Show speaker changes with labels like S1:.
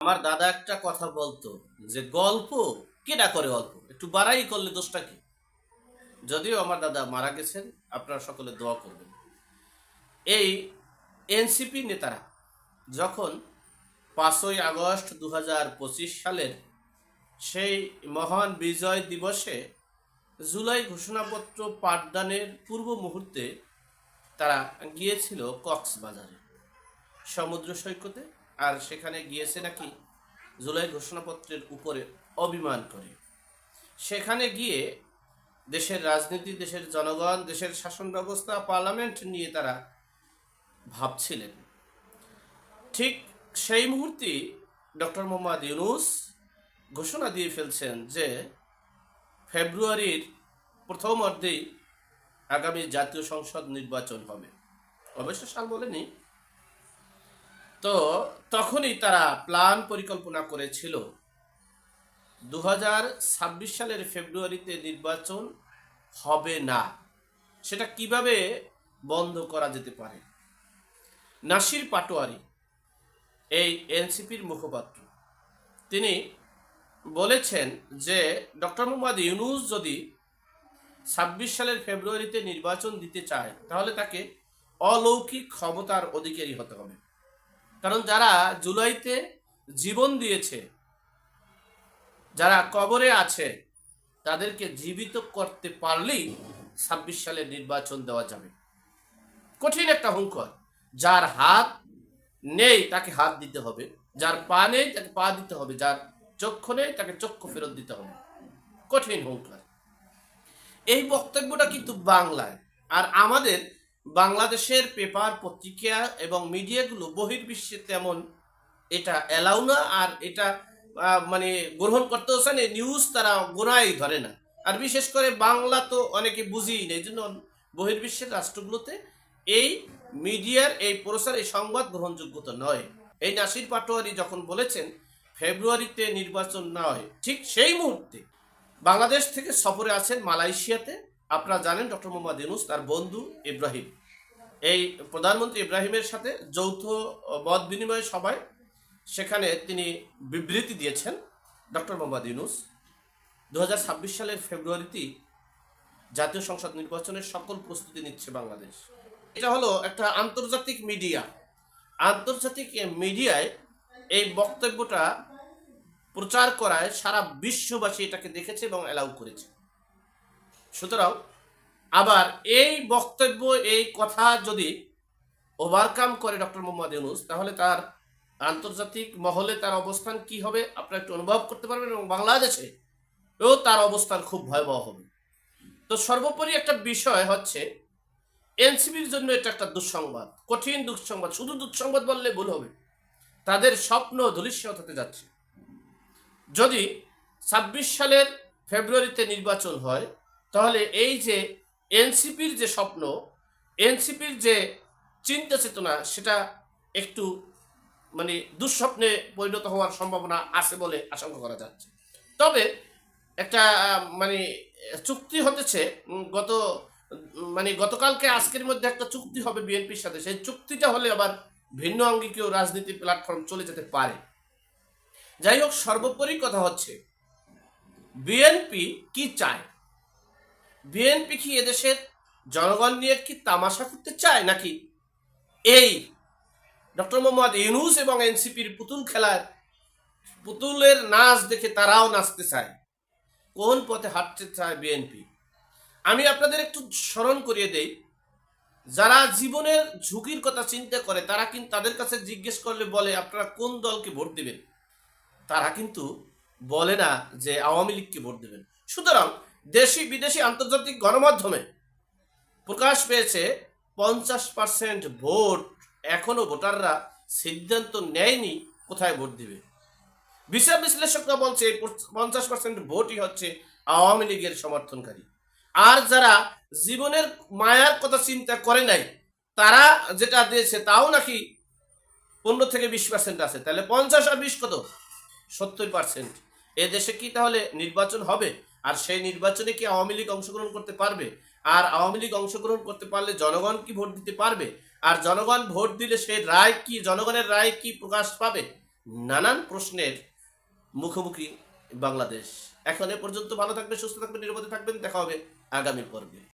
S1: আমার দাদা একটা কথা বলতো যে, গল্প? কেডা করে অল্প একটু বাড়াই করলে দোষটা কি? যদিও আমার দাদা মারা গেছেন, আপনারা সকলে দোয়া করবেন। এই এনসিপি নেতারা যখন পাঁচই আগস্ট দু হাজার পঁচিশ সালের সেই মহান বিজয় দিবসে জুলাই ঘোষণাপত্র পাঠদানের পূর্ব মুহূর্তে তারা গিয়েছিল কক্সবাজারে সমুদ্র সৈকতে। আর সেখানে গিয়েছে নাকি জুলাই ঘোষণাপত্রের উপরে অভিমান করে। সেখানে গিয়ে দেশের রাজনীতি, দেশের জনগণ, দেশের শাসন ব্যবস্থা, পার্লামেন্ট নিয়ে তারা ভাবছিলেন। ঠিক সেই মুহূর্তে ডক্টর মোহাম্মদ ইউনুস ঘোষণা দিয়ে ফেলছেন যে ফেব্রুয়ারির প্রথম অর্ধেই আগামী জাতীয় সংসদ নির্বাচন হবে। অবশ্য সাল বলেনি। তো তখনই তারা প্ল্যান পরিকল্পনা করেছিল। দু হাজার ছাব্বিশ সালের ফেব্রুয়ারিতে নির্বাচন হবে না। সেটা কীভাবে বন্ধ করা যেতে পারে? নাসির পাটোয়ারি, এই এনসিপির মুখপাত্র, তিনি বলেছেন যে ডক্টর মোহাম্মদ ইউনুস যদি ছাব্বিশ সালের ফেব্রুয়ারিতে নির্বাচন দিতে চায়, তাহলে তাকে অলৌকিক ক্ষমতার অধিকারী হতে হবে। কারণ যারা জুলাইতে জীবন দিয়েছে, যারা কবরে আছে, তাদেরকে জীবিত করতে পারলেই ছাব্বিশ সালে নির্বাচন দেওয়া যাবে। কঠিন একটা হুঙ্কর। যার হাত নেই, তাকে হাত দিতে হবে। যার পা নেই, তাকে পা দিতে হবে। যার চক্ষু নেই, তাকে চক্ষু ফেরত দিতে হবে। কঠিন হুঙ্কার। এই বক্তব্যটা কিন্তু বাংলায়। আর আমাদের বাংলাদেশের পেপার, পত্রিকা এবং মিডিয়াগুলো বহির্বিশ্বে তেমন এটা এলাও না, আর এটা মানে গ্রহণ করতে হচ্ছে না নিউজ তারা গোনাই ধরে না। আর বিশেষ করে বাংলা তো অনেকে বুঝিই না এই জন্য বহির্বিশ্বের রাষ্ট্রগুলোতে এই মিডিয়ার, এই প্রসার এই সংবাদ গ্রহণযোগ্যতা নয়। এই নাসির পাটোয়ারি যখন বলেছেন, ফেব্রুয়ারিতে নির্বাচন নয়, ঠিক সেই মুহূর্তে বাংলাদেশ থেকে সফরে আছেন মালয়েশিয়াতে। আপনারা জানেন ডক্টর মোহাম্মদ ইউনুস, তার বন্ধু ইব্রাহিম। এই প্রধানমন্ত্রী ইব্রাহিমের সাথে যৌথ মত বিনিময় সভায় সেখানে তিনি বিবৃতি দিয়েছেন ডক্টর মোহাম্মদ ইউনুস। দু হাজার ছাব্বিশ সালের ফেব্রুয়ারিতেই জাতীয় সংসদ নির্বাচনের সকল প্রস্তুতি নিচ্ছে বাংলাদেশ। এটা হলো একটা আন্তর্জাতিক মিডিয়া। আন্তর্জাতিক মিডিয়ায় এই বক্তব্যটা প্রচার করায় সারা বিশ্ববাসী এটাকে দেখেছে এবং অ্যালাউ করেছে। সুতরাং আবার এই বক্তব্য, এই কথা যদি ওভারকাম করে ডক্টর মোহাম্মদ ইউনুস, তাহলে তার আন্তর্জাতিক মহলে তার অবস্থান কি হবে আপনারা একটু অনুভব করতে পারবেন এবং বাংলাদেশে ও তার অবস্থান খুব ভয়াবহ হবে। তো সর্বোপরি একটা বিষয় হচ্ছে এনসিবির জন্য এটা একটা দুঃসংবাদ, কঠিন দুঃসংবাদ, শুধু দুঃসংবাদ বললে ভুল হবে। তাদের স্বপ্ন ধূলিস্যাৎ হতে যাচ্ছে। যদি ছাব্বিশ সালের ফেব্রুয়ারিতে নির্বাচন হয় তাহলে এই যে এনসিপির যে স্বপ্ন, এনসিপির যে চিন্তা চেতনা, সেটা একটু মানে দুঃস্বপ্নে পরিণত হওয়ার সম্ভাবনা আছে বলে আশঙ্কা করা যাচ্ছে। তবে একটা মানে চুক্তি হতেছে গত মানে গতকালকে আজকের মধ্যে একটা চুক্তি হবে বিএনপির সাথে। সেই চুক্তিটা হলে আবার ভিন্ন আঙ্গিকেও রাজনীতি প্ল্যাটফর্ম চলে যেতে পারে। যাই হোক, সর্বোপরি কথা হচ্ছে, বিএনপি কি চায়? বিএনপি কি এদেশের জনগণ নিয়ে কি তামাশা করতে চায় নাকি? এই ডক্টর মোহাম্মদ ইউনুস এবং এনসিপির পুতুল খেলার পুতুলের নাচ দেখে তারাও নাচতে চায়। কোন পথে হাঁটতে চায় বিএনপি? আমি আপনাদের একটু স্মরণ করিয়ে দেই, যারা জীবনের ঝুঁকির কথা চিন্তা করে, তারা কিন্তু তাদের কাছে জিজ্ঞেস করলে বলে, আপনারা কোন দলকে ভোট দেবেন? তারা কিন্তু বলে না যে আওয়ামী লীগকে ভোট দেবেন। সুতরাং দেশি বিদেশি আন্তর্জাতিক গণমাধ্যমে প্রকাশ পেয়েছে পঞ্চাশ পার্সেন্ট ভোট। এখনও ভোটাররা সিদ্ধান্ত নেয়নি কোথায় ভোট দিবে। বিচার বিশ্লেষকরা বলছে পঞ্চাশ পার্সেন্ট ভোটই হচ্ছে আওয়ামী লীগের সমর্থনকারী। আর যারা জীবনের মায়ার কথা চিন্তা করে নাই, তারা যেটা দিয়েছে তাও নাকি পনেরো থেকে বিশ পার্সেন্ট আছে। তাহলে পঞ্চাশ আর বিশ কত? সত্তর পার্সেন্ট। এ দেশে কি তাহলে নির্বাচন হবে? আর সেই নির্বাচনে কি আওয়ামী লীগ অংশগ্রহণ করতে পারবে? আর আওয়ামী লীগ অংশগ্রহণ করতে পারলে জনগণ কি ভোট দিতে পারবে? আর জনগণ ভোট দিলে সেই রায় কি, জনগণের রায় কি প্রকাশ পাবে? নানান প্রশ্নের মুখোমুখি বাংলাদেশ। এখন এ পর্যন্ত ভালো থাকবে সুস্থ থাকবে নিরাপদে থাকবেন। দেখা হবে আগামী পর্বে।